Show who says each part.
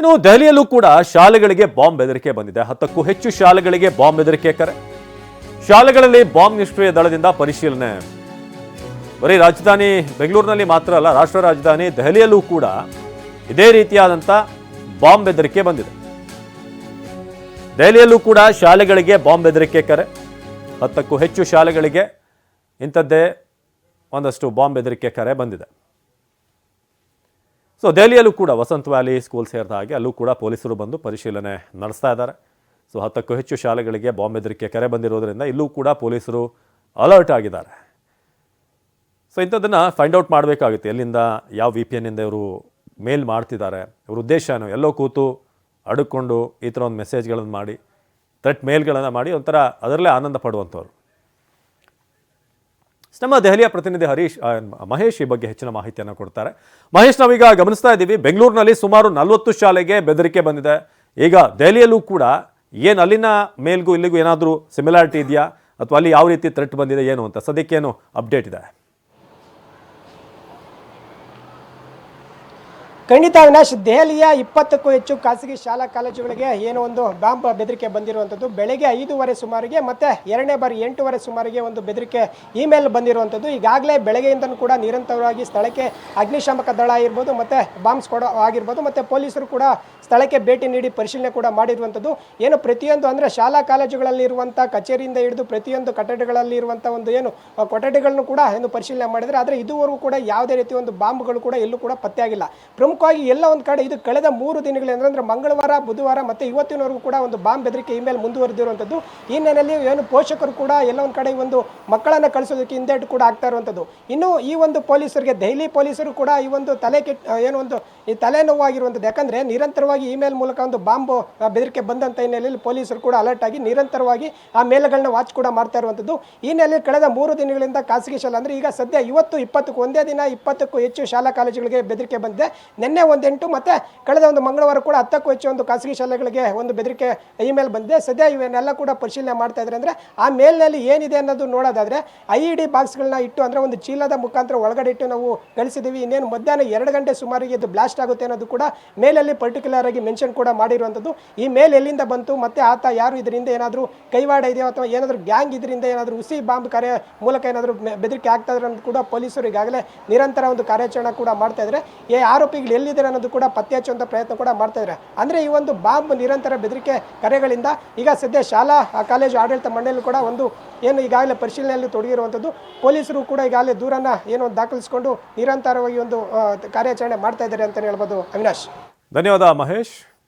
Speaker 1: ಇನ್ನು ದೆಹಲಿಯಲ್ಲೂ ಕೂಡ ಶಾಲೆಗಳಿಗೆ ಬಾಂಬ್ ಬೆದರಿಕೆ ಬಂದಿದೆ. ಹತ್ತಕ್ಕೂ ಹೆಚ್ಚು ಶಾಲೆಗಳಿಗೆ ಬಾಂಬ್ ಬೆದರಿಕೆ ಕರೆ. ಶಾಲೆಗಳಲ್ಲಿ ಬಾಂಬ್ ನಿಷ್ಕ್ರಿಯ ದಳದಿಂದ ಪರಿಶೀಲನೆ. ಬರೀ ರಾಜಧಾನಿ ಬೆಂಗಳೂರಿನಲ್ಲಿ ಮಾತ್ರ ಅಲ್ಲ, ರಾಷ್ಟ್ರ ರಾಜಧಾನಿ ದೆಹಲಿಯಲ್ಲೂ ಕೂಡ ಇದೇ ರೀತಿಯಾದಂಥ ಬಾಂಬ್ ಬೆದರಿಕೆ ಬಂದಿದೆ. ದೆಹಲಿಯಲ್ಲೂ ಕೂಡ ಶಾಲೆಗಳಿಗೆ ಬಾಂಬ್ ಬೆದರಿಕೆ ಕರೆ. ಹತ್ತಕ್ಕೂ ಹೆಚ್ಚು ಶಾಲೆಗಳಿಗೆ ಇಂಥದ್ದೇ ಒಂದಷ್ಟು ಬಾಂಬ್ ಬೆದರಿಕೆ ಕರೆ ಬಂದಿದೆ. ಸೊ ದೆಹಲಿಯಲ್ಲೂ ಕೂಡ ವಸಂತ ವ್ಯಾಲಿ ಸ್ಕೂಲ್ ಸೇರಿದ ಹಾಗೆ ಅಲ್ಲೂ ಕೂಡ ಪೊಲೀಸರು ಬಂದು ಪರಿಶೀಲನೆ ನಡೆಸ್ತಾ ಇದ್ದಾರೆ. ಸೊ ಹತ್ತಕ್ಕೂ ಹೆಚ್ಚು ಶಾಲೆಗಳಿಗೆ ಬಾಂಬ್ ಬೆದರಿಕೆ ಕರೆ ಬಂದಿರೋದ್ರಿಂದ ಇಲ್ಲೂ ಕೂಡ ಪೊಲೀಸರು ಅಲರ್ಟ್ ಆಗಿದ್ದಾರೆ. ಸೊ ಇಂಥದ್ದನ್ನು ಫೈಂಡ್ ಔಟ್ ಮಾಡಬೇಕಾಗುತ್ತೆ. ಎಲ್ಲಿಂದ, ಯಾವ ವಿ ಪಿ ಎನ್ನಿಂದ ಇವರು ಮೇಲ್ ಮಾಡ್ತಿದ್ದಾರೆ. ಇವ್ರ ಉದ್ದೇಶ ಏನು? ಎಲ್ಲೋ ಕೂತು ಅಡುಕೊಂಡು ಈ ಥರ ಒಂದು ಮೆಸೇಜ್ಗಳನ್ನು ಮಾಡಿ ಥ್ರೆಟ್ ಮೇಲ್ಗಳನ್ನು ಮಾಡಿ ಒಂಥರ ಅದರಲ್ಲೇ ಆನಂದ ಪಡುವಂಥವ್ರು. ನಮ್ಮ ದೆಹಲಿಯ ಪ್ರತಿನಿಧಿ ಹರೀಶ್ ಮಹೇಶ್ ಈ ಬಗ್ಗೆ ಹೆಚ್ಚಿನ ಮಾಹಿತಿಯನ್ನು ಕೊಡ್ತಾರೆ. ಮಹೇಶ್, ನಾವೀಗ ಗಮನಿಸ್ತಾ ಇದ್ದೀವಿ, ಬೆಂಗಳೂರಿನಲ್ಲಿ ಸುಮಾರು ನಲವತ್ತು ಶಾಲೆಗೆ ಬೆದರಿಕೆ ಬಂದಿದೆ. ಈಗ ದೆಹಲಿಯಲ್ಲೂ ಕೂಡ ಏನು ಅಲ್ಲಿನ ಮೇಲ್ಗೂ ಇಲ್ಲಿಗೂ ಏನಾದರೂ ಸಿಮಿಲಾರಿಟಿ ಇದೆಯಾ? ಅಥವಾ ಅಲ್ಲಿ ಯಾವ ರೀತಿ ಥ್ರೆಟ್ ಬಂದಿದೆ, ಏನು ಅಂತ? ಸದ್ಯಕ್ಕೇನು ಅಪ್ಡೇಟ್ ಇದೆ?
Speaker 2: ಖಂಡಿತ ಅವಿನಾಶ್, ದೆಹಲಿಯ ಇಪ್ಪತ್ತಕ್ಕೂ ಹೆಚ್ಚು ಖಾಸಗಿ ಶಾಲಾ ಕಾಲೇಜುಗಳಿಗೆ ಏನೋ ಒಂದು ಬಾಂಬ್ ಬೆದರಿಕೆ ಬಂದಿರುವಂಥದ್ದು. ಬೆಳಗ್ಗೆ ಐದೂವರೆ ಸುಮಾರಿಗೆ ಮತ್ತೆ ಎರಡನೇ ಬಾರಿ ಎಂಟೂವರೆ ಸುಮಾರಿಗೆ ಒಂದು ಬೆದರಿಕೆ ಇಮೇಲ್ ಬಂದಿರುವಂಥದ್ದು. ಈಗಾಗಲೇ ಬೆಳಗ್ಗೆಯಿಂದನೂ ಕೂಡ ನಿರಂತರವಾಗಿ ಸ್ಥಳಕ್ಕೆ ಅಗ್ನಿಶಾಮಕ ದಳ ಆಗಿರ್ಬೋದು, ಮತ್ತು ಬಾಂಬ್ ಸ್ಕ್ವಾಡ್ ಆಗಿರ್ಬೋದು, ಮತ್ತು ಪೊಲೀಸರು ಕೂಡ ಸ್ಥಳಕ್ಕೆ ಭೇಟಿ ನೀಡಿ ಪರಿಶೀಲನೆ ಕೂಡ ಮಾಡಿರುವಂಥದ್ದು. ಏನು ಪ್ರತಿಯೊಂದು ಅಂದರೆ ಶಾಲಾ ಕಾಲೇಜುಗಳಲ್ಲಿ ಇರುವಂಥ ಕಚೇರಿಯಿಂದ ಹಿಡಿದು ಪ್ರತಿಯೊಂದು ಕಟ್ಟಡಗಳಲ್ಲಿ ಇರುವಂಥ ಒಂದು ಏನು ಕೊಠಡಿಗಳನ್ನು ಕೂಡ ಏನು ಪರಿಶೀಲನೆ ಮಾಡಿದರೆ, ಆದರೆ ಇದುವರೆಗೂ ಕೂಡ ಯಾವುದೇ ರೀತಿ ಒಂದು ಬಾಂಬ್ಗಳು ಕೂಡ ಎಲ್ಲೂ ಕೂಡ ಪತ್ತೆಯಾಗಿಲ್ಲ. ಪ್ರಮುಖವಾಗಿ ಎಲ್ಲ ಒಂದು ಕಡೆ ಇದು ಕಳೆದ ಮೂರು ದಿನಗಳಿಂದ ಅಂದರೆ ಮಂಗಳವಾರ, ಬುಧವಾರ ಮತ್ತು ಇವತ್ತಿನವರೆಗೂ ಕೂಡ ಒಂದು ಬಾಂಬ್ ಬೆದರಿಕೆ ಇಮೇಲ್ ಮುಂದುವರೆದಿರುವಂಥದ್ದು ಈ ನೆನಲ್ಲಿ ಏನು ಪೋಷಕರು ಕೂಡ ಎಲ್ಲ ಒಂದು ಕಡೆ ಒಂದು ಮಕ್ಕಳನ್ನು ಕಳಿಸೋದಕ್ಕೆ ಹಿಂದೇಟು ಕೂಡ ಆಗ್ತಾ ಇರುವಂಥದ್ದು ಇನ್ನು ಈ ಒಂದು ಪೊಲೀಸರಿಗೆ, ದೆಹಲಿ ಪೊಲೀಸರು ಕೂಡ ಈ ಒಂದು ತಲೆ ಕೆಟ್ಟ ಏನು ಒಂದು ಈ ತಲೆನೋವಾಗಿರುವಂಥದ್ದು ಯಾಕಂದರೆ ನಿರಂತರವಾಗಿ ಇಮೇಲ್ ಮೂಲಕ ಒಂದು ಬಾಂಬ್ ಬೆದರಿಕೆ ಬಂದಂಥ ಹಿನ್ನೆಲೆಯಲ್ಲಿ ಪೊಲೀಸರು ಕೂಡ ಅಲರ್ಟ್ ಆಗಿ ನಿರಂತರವಾಗಿ ಆ ಮೇಲ್ಗಳನ್ನ ವಾಚ್ ಕೂಡ ಮಾಡ್ತಾ ಇರುವಂಥದ್ದು ಈ ಹಿನ್ನೆಲೆಯಲ್ಲಿ ಕಳೆದ ಮೂರು ದಿನಗಳಿಂದ ಖಾಸಗಿ ಶಾಲೆ ಅಂದರೆ ಈಗ ಸದ್ಯ ಇವತ್ತು ಇಪ್ಪತ್ತಕ್ಕೂ, ಒಂದೇ ದಿನ ಇಪ್ಪತ್ತಕ್ಕೂ ಹೆಚ್ಚು ಶಾಲಾ ಕಾಲೇಜುಗಳಿಗೆ ಬೆದರಿಕೆ ಬಂದಿದೆ. ನಿನ್ನೆ ಒಂದೆಂಟು, ಮತ್ತೆ ಕಳೆದ ಒಂದು ಮಂಗಳವಾರ ಕೂಡ ಹತ್ತಕ್ಕೂ ಹೆಚ್ಚು ಒಂದು ಖಾಸಗಿ ಶಾಲೆಗಳಿಗೆ ಒಂದು ಬೆದರಿಕೆ ಇಮೇಲ್ ಬಂದಿದೆ. ಸದ್ಯ ಇವನ್ನೆಲ್ಲ ಕೂಡ ಪರಿಶೀಲನೆ ಮಾಡ್ತಾ ಇದ್ದಾರೆ ಅಂದರೆ ಆ ಮೇಲ್ನಲ್ಲಿ ಏನಿದೆ ಅನ್ನೋದು ನೋಡೋದಾದ್ರೆ ಐ ಇ ಡಿ ಬಾಕ್ಸ್ಗಳನ್ನ ಇಟ್ಟು ಅಂದರೆ ಒಂದು ಚೀಲದ ಮುಖಾಂತರ ಒಳಗಡೆ ಇಟ್ಟು ನಾವು ಕಳಿಸಿದ್ದೀವಿ ಇನ್ನೇನು ಮಧ್ಯಾಹ್ನ ಎರಡು ಗಂಟೆ ಸುಮಾರಿಗೆ ಇದು ಬ್ಲಾಸ್ಟ್ ಆಗುತ್ತೆ ಅನ್ನೋದು ಕೂಡ ಮೇಲಲ್ಲಿ ಪರ್ಟಿಕ್ಯುಲರ್ ಆಗಿ ಮೆನ್ಷನ್ ಕೂಡ ಮಾಡಿರುವಂಥದ್ದು. ಈ ಮೇಲ್ ಎಲ್ಲಿಂದ ಬಂತು, ಮತ್ತೆ ಆತ ಯಾರು, ಇದರಿಂದ ಏನಾದರೂ ಕೈವಾಡ ಇದೆಯೋ ಅಥವಾ ಏನಾದರೂ ಗ್ಯಾಂಗ್ ಇದರಿಂದ ಏನಾದರೂ ಹುಸಿ ಬಾಂಬ್ ಕಾರ್ಯ ಮೂಲಕ ಏನಾದರೂ ಬೆದರಿಕೆ ಆಗ್ತಾ ಇದ್ರೆ ಕೂಡ ಪೊಲೀಸರು ಈಗಾಗಲೇ ನಿರಂತರ ಒಂದು ಕಾರ್ಯಾಚರಣೆ ಕೂಡ ಮಾಡ್ತಾ ಇದ್ದಾರೆ. ಈ ಆರೋಪಿಗಳು ಎಲ್ಲಿದ್ದಾರೆ ಅನ್ನೋದು ಕೂಡ ಪತ್ತೆ ಹಚ್ಚುವಂಥ ಪ್ರಯತ್ನ ಕೂಡ ಮಾಡ್ತಾ ಇದ್ದಾರೆ. ಅಂದರೆ ಈ ಒಂದು ಬಾಂಬ್ ನಿರಂತರ ಬೆದರಿಕೆ ಕರೆಗಳಿಂದ ಈಗ ಸದ್ಯ ಶಾಲಾ ಕಾಲೇಜು ಆಡಳಿತ ಮಂಡಳಿ ಕೂಡ ಒಂದು ಏನು ಈಗಾಗಲೇ ಪರಿಶೀಲನೆಯಲ್ಲಿ ತೊಡಗಿರುವಂಥದ್ದು ಪೊಲೀಸರು ಕೂಡ ಈಗಾಗಲೇ ದೂರನ್ನ ಏನು ದಾಖಲಿಸಿಕೊಂಡು ನಿರಂತರವಾಗಿ ಒಂದು ಕಾರ್ಯಾಚರಣೆ ಮಾಡ್ತಾ ಇದ್ದಾರೆ ಅಂತಲೇ ಹೇಳ್ಬೋದು ಅವಿನಾಶ್.
Speaker 1: ಧನ್ಯವಾದ ಮಹೇಶ್.